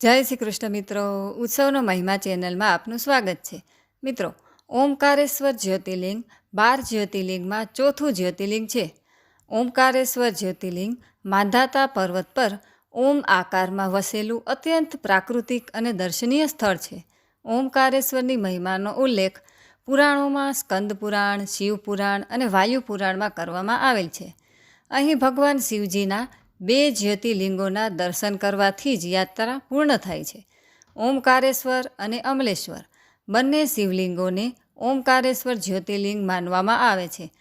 જય શ્રી કૃષ્ણ મિત્રો. ઉત્સવનો મહિમા ચેનલમાં આપનું સ્વાગત છે. મિત્રો, ઓમકારેશ્વર જ્યોતિર્લિંગ બાર જ્યોતિર્લિંગમાં ચોથું જ્યોતિર્લિંગ છે. ઓમકારેશ્વર જ્યોતિર્લિંગ માંધાતા પર્વત પર ઓમ આકારમાં વસેલું અત્યંત પ્રાકૃતિક અને દર્શનીય સ્થળ છે. ઓમકારેશ્વરની મહિમાનો ઉલ્લેખ પુરાણોમાં સ્કંદ પુરાણ, શિવ પુરાણ અને વાયુ પુરાણમાં કરવામાં આવેલ છે. અહીં ભગવાન શિવજીના બે જ્યોતિર્લિંગોના દર્શન કરવાથી જ યાત્રા પૂર્ણ થાય છે. ઓમકારેશ્વર અને અમલેશ્વર. બંને શિવલિંગોને ઓમકારેશ્વર જ્યોતિર્લિંગ માનવામાં આવે છે.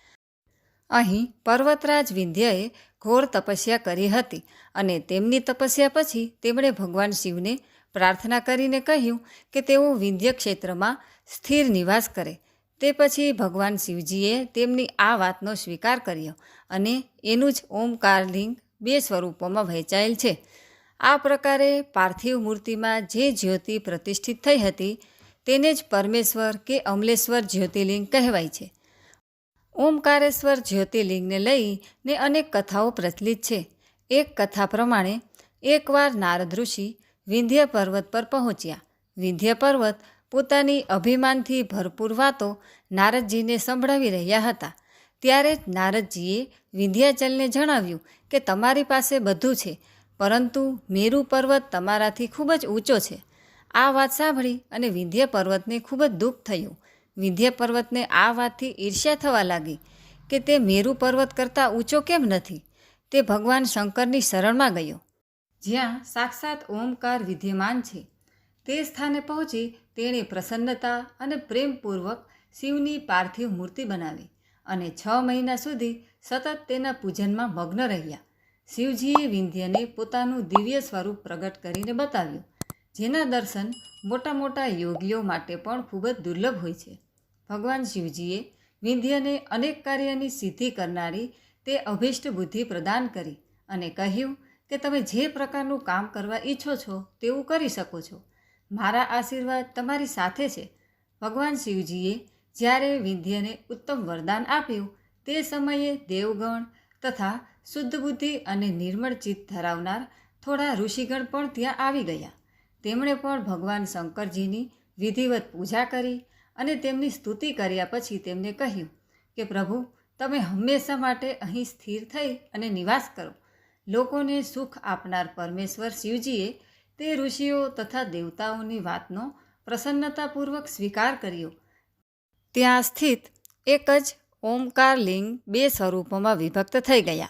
અહીં પર્વતરાજ વિંધ્યએ ઘોર તપસ્યા કરી હતી અને તેમની તપસ્યા પછી તેમણે ભગવાન શિવને પ્રાર્થના કરીને કહ્યું કે તેઓ વિંધ્ય ક્ષેત્રમાં સ્થિર નિવાસ કરે. તે પછી ભગવાન શિવજીએ તેમની આ વાતનો સ્વીકાર કર્યો અને એનું જ ઓમકારલિંગ બે સ્વરૂપોમાં વહેંચાયેલ છે. આ પ્રકારે પાર્થિવ મૂર્તિમાં જે જ્યોતિ પ્રતિષ્ઠિત થઈ હતી, તેને જ પરમેશ્વર કે અમલેશ્વર જ્યોતિર્લિંગ કહેવાય છે. ઓમકારેશ્વર જ્યોતિર્લિંગને લઈને અનેક કથાઓ પ્રચલિત છે. એક કથા પ્રમાણે, એકવાર નારદ ઋષિ વિંધ્ય પર્વત પર પહોંચ્યા. વિંધ્ય પર્વત પોતાની અભિમાનથી ભરપૂર વાતો નારદજીને સંભળાવી રહ્યા હતા. ત્યારે જ નારદજીએ વિંધ્યાચલને જણાવ્યું કે તમારી પાસે બધું છે, પરંતુ મેરુ પર્વત તમારાથી ખૂબ જ ઊંચો છે. આ વાત સાંભળી અને વિંધ્ય પર્વતને ખૂબ જ દુઃખ થયું. વિંધ્ય પર્વતને આ વાતથી ઈર્ષ્યા થવા લાગી કે તે મેરુ પર્વત કરતાં ઊંચો કેમ નથી? તે ભગવાન શંકરની શરણમાં ગયો. જ્યાં સાક્ષાત ઓમકાર વિદ્યમાન છે. તે સ્થાને પહોંચી તેણે પ્રસન્નતા અને પ્રેમપૂર્વક શિવની પાર્થિવ મૂર્તિ બનાવી. અને છ મહિના સુધી સતત તેના પૂજનમાં મગ્ન રહ્યા. શિવજીએ વિંધ્યને પોતાનું દિવ્ય સ્વરૂપ પ્રગટ કરીને બતાવ્યું, જેના દર્શન મોટા મોટા યોગીઓ માટે પણ ખૂબ જ દુર્લભ હોય છે. ભગવાન શિવજીએ વિંધ્યને અનેક કાર્યની સિદ્ધિ કરનારી તે અભિષ્ટ બુદ્ધિ પ્રદાન કરી અને કહ્યું કે તમે જે પ્રકારનું કામ કરવા ઈચ્છો છો તેવું કરી શકો છો. મારા આશીર્વાદ તમારી સાથે છે. ભગવાન શિવજીએ જ્યારે વિંધ્યને ઉત્તમ વરદાન આપ્યું, તે સમયે દેવગણ તથા શુદ્ધ બુદ્ધિ અને નિર્મળ ચિત્ત ધરાવનાર થોડા ઋષિગણ પણ ત્યાં આવી ગયા. તેમણે પણ ભગવાન શંકરજીની વિધિવત પૂજા કરી અને તેમની સ્તુતિ કર્યા પછી તેમને કહ્યું કે, પ્રભુ, તમે હંમેશા માટે અહીં સ્થિર થઈ અને નિવાસ કરો. લોકોને સુખ આપનાર પરમેશ્વર શિવજીએ તે ઋષિઓ તથા દેવતાઓની વાતનો પ્રસન્નતાપૂર્વક સ્વીકાર કર્યો ત્યાં સ્થિત એક જ ઓમકાર લિંગ બે સ્વરૂપોમાં વિભક્ત થઈ ગયા.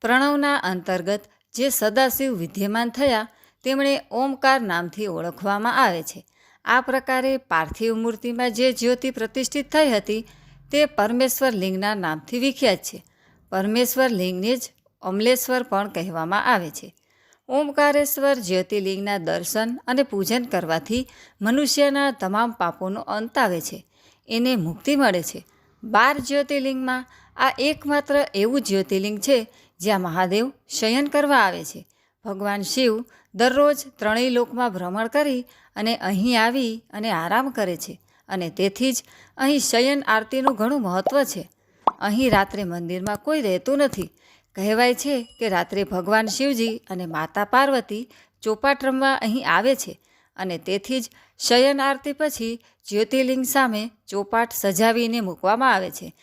પ્રણવના અંતર્ગત જે સદાશિવ વિદ્યમાન થયા, તેમણે ઓમકાર નામથી ઓળખવામાં આવે છે. આ પ્રકારે પાર્થિવ મૂર્તિમાં જે જ્યોતિ પ્રતિષ્ઠિત થઈ હતી, તે પરમેશ્વર લિંગના નામથી વિખ્યાત છે. પરમેશ્વર લિંગને જ અમલેશ્વર પણ કહેવામાં આવે છે. ઓમકારેશ્વર જ્યોતિર્લિંગના દર્શન અને પૂજન કરવાથી મનુષ્યના તમામ પાપોનો અંત આવે છે. એને મુક્તિ મળે છે. બાર જ્યોતિર્લિંગમાં આ એકમાત્ર એવું જ્યોતિર્લિંગ છે જ્યાં મહાદેવ શયન કરવા આવે છે. ભગવાન શિવ દરરોજ ત્રણેય લોકમાં ભ્રમણ કરી અને અહીં આવી અને આરામ કરે છે અને તેથી જ અહીં શયન આરતીનું ઘણું મહત્ત્વ છે. અહીં રાત્રે મંદિરમાં કોઈ રહેતું નથી. કહેવાય છે કે રાત્રે ભગવાન શિવજી અને માતા પાર્વતી ચોપાટ રમવા અહીં આવે છે અને તેથી જ શયન આરતી પછી જ્યોતિર્લિંગ સામે ચોપાટ સજાવીને મૂકવામાં આવે છે.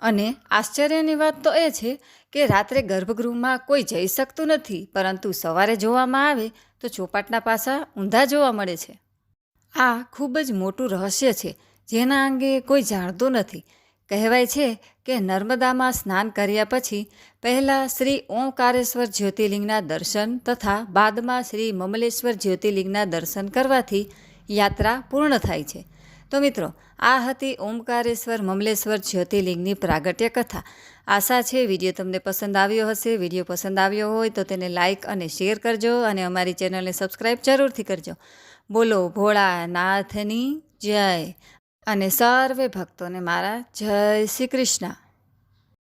અને આશ્ચર્યની વાત તો એ છે કે રાત્રે ગર્ભગૃહમાં કોઈ જઈ શકતું નથી, પરંતુ સવારે જોવામાં આવે તો ચોપાટના પાસા ઊંધા જોવા મળે છે. આ ખૂબ જ મોટું રહસ્ય છે, જેના અંગે કોઈ જાણતું નથી. કહેવાય છે કે નર્મદામાં સ્નાન કર્યા પછી પહેલાં શ્રી ઓમકારેશ્વર જ્યોતિર્લિંગના દર્શન તથા બાદમાં શ્રી મમલેશ્વર જ્યોતિર્લિંગના દર્શન કરવાથી યાત્રા પૂર્ણ થાય છે. તો મિત્રો, આ હતી ઓમકારેશ્વર મમલેશ્વર જ્યોતિર્લિંગની પ્રાગટ્ય કથા. આશા છે વીડિયો તમને પસંદ આવ્યો હશે. વીડિયો પસંદ આવ્યો હોય તો તેને લાઇક અને શેર કરજો અને અમારી ચેનલને સબસ્ક્રાઈબ જરૂરથી કરજો. બોલો ભોળાનાથની જય. અને સર્વે ભક્તોને મારા જય શ્રી કૃષ્ણ.